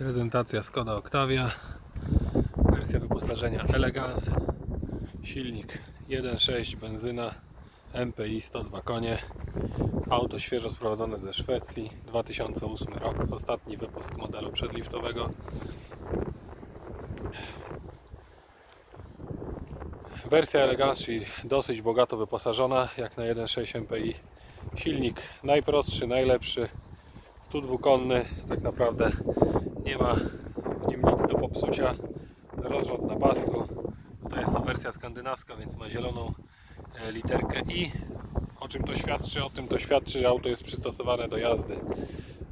Prezentacja Skoda Octavia. Wersja wyposażenia Elegance. Silnik 1.6 benzyna MPI 102 konie. Auto świeżo sprowadzone ze Szwecji. 2008 rok. Ostatni wypust modelu przedliftowego. Wersja Elegance, czyli dosyć bogato wyposażona, jak na 1.6 MPI. Silnik najprostszy, najlepszy, 102-konny, tak naprawdę nie ma w nim nic do popsucia. Rozrzut na pasku. To jest to wersja skandynawska, więc ma zieloną e, literkę I. O czym to świadczy? O tym to świadczy, że auto jest przystosowane do jazdy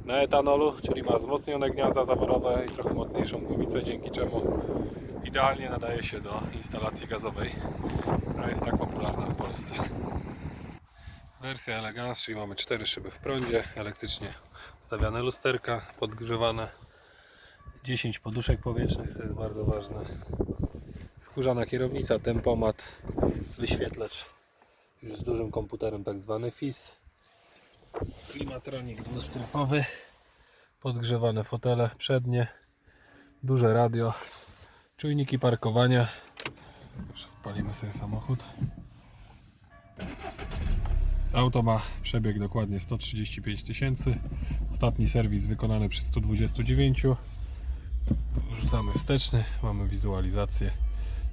na etanolu, czyli ma wzmocnione gniazda zaworowe i trochę mocniejszą głowicę, dzięki czemu idealnie nadaje się do instalacji gazowej, która jest tak popularna w Polsce. Wersja Elegance, czyli mamy cztery szyby w prądzie, elektrycznie ustawiane lusterka, podgrzewane, 10 poduszek powietrznych, to jest bardzo ważne. Skórzana kierownica, tempomat, wyświetlacz już z dużym komputerem, tak zwany FIS. Klimatronik dwustryfowy, podgrzewane fotele przednie, duże radio, czujniki parkowania. Odpalimy sobie samochód. Auto ma przebieg dokładnie 135 tysięcy. Ostatni serwis wykonany przy 129. Rzucamy wsteczny, mamy wizualizację.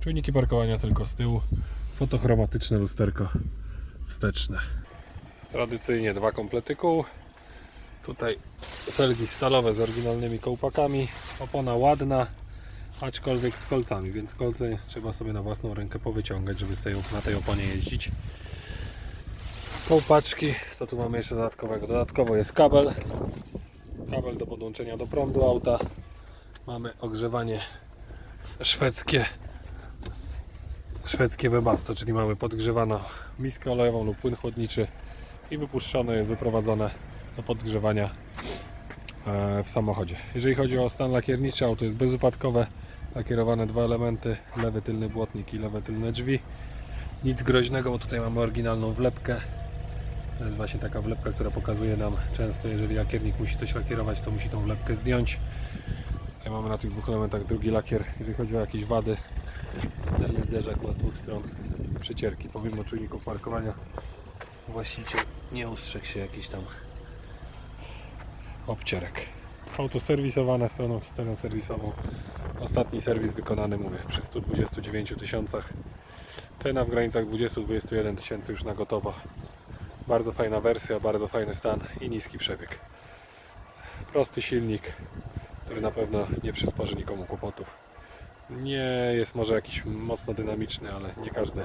Czujniki parkowania tylko z tyłu. Fotochromatyczne lusterko wsteczne. Tradycyjnie dwa komplety kół. Tutaj felgi stalowe z oryginalnymi kołpakami. Opona ładna, aczkolwiek z kolcami, więc kolce trzeba sobie na własną rękę powyciągać, żeby na tej oponie jeździć. Kołpaczki, co tu mamy jeszcze dodatkowego? Dodatkowo jest kabel. Kabel do podłączenia do prądu auta. Mamy ogrzewanie szwedzkie. Szwedzkie webasto, czyli mamy podgrzewaną miskę olejową lub płyn chłodniczy i wypuszczone jest wyprowadzone do podgrzewania e, w samochodzie. Jeżeli chodzi o stan lakierniczy, auto jest bezupadkowe. Lakierowane dwa elementy, lewy tylny błotnik i lewe tylne drzwi. Nic groźnego, bo tutaj mamy oryginalną wlepkę. To jest właśnie taka wlepka, która pokazuje nam często, jeżeli lakiernik musi coś lakierować, to musi tą wlepkę zdjąć. Mamy na tych dwóch elementach drugi lakier, jeżeli chodzi o jakieś wady. Tylny zderzak ma z dwóch stron przecierki. Pomimo czujników parkowania właściciel nie ustrzegł się jakiś tam obcierek. Auto serwisowane z pełną historią serwisową. Ostatni serwis wykonany, mówię, przy 129 tysiącach. Cena w granicach 20-21 tysięcy już na gotowo. Bardzo fajna wersja, bardzo fajny stan i niski przebieg. Prosty silnik, który na pewno nie przysporzy nikomu kłopotów. Nie jest może jakiś mocno dynamiczny, ale nie każdy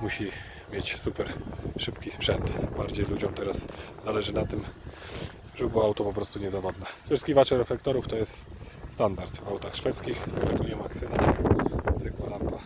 musi mieć super szybki sprzęt. Bardziej ludziom teraz zależy na tym, żeby było auto po prostu niezawodne. Spryskiwacze reflektorów to jest standard w autach szwedzkich, nie ma ksyna, zwykła lampa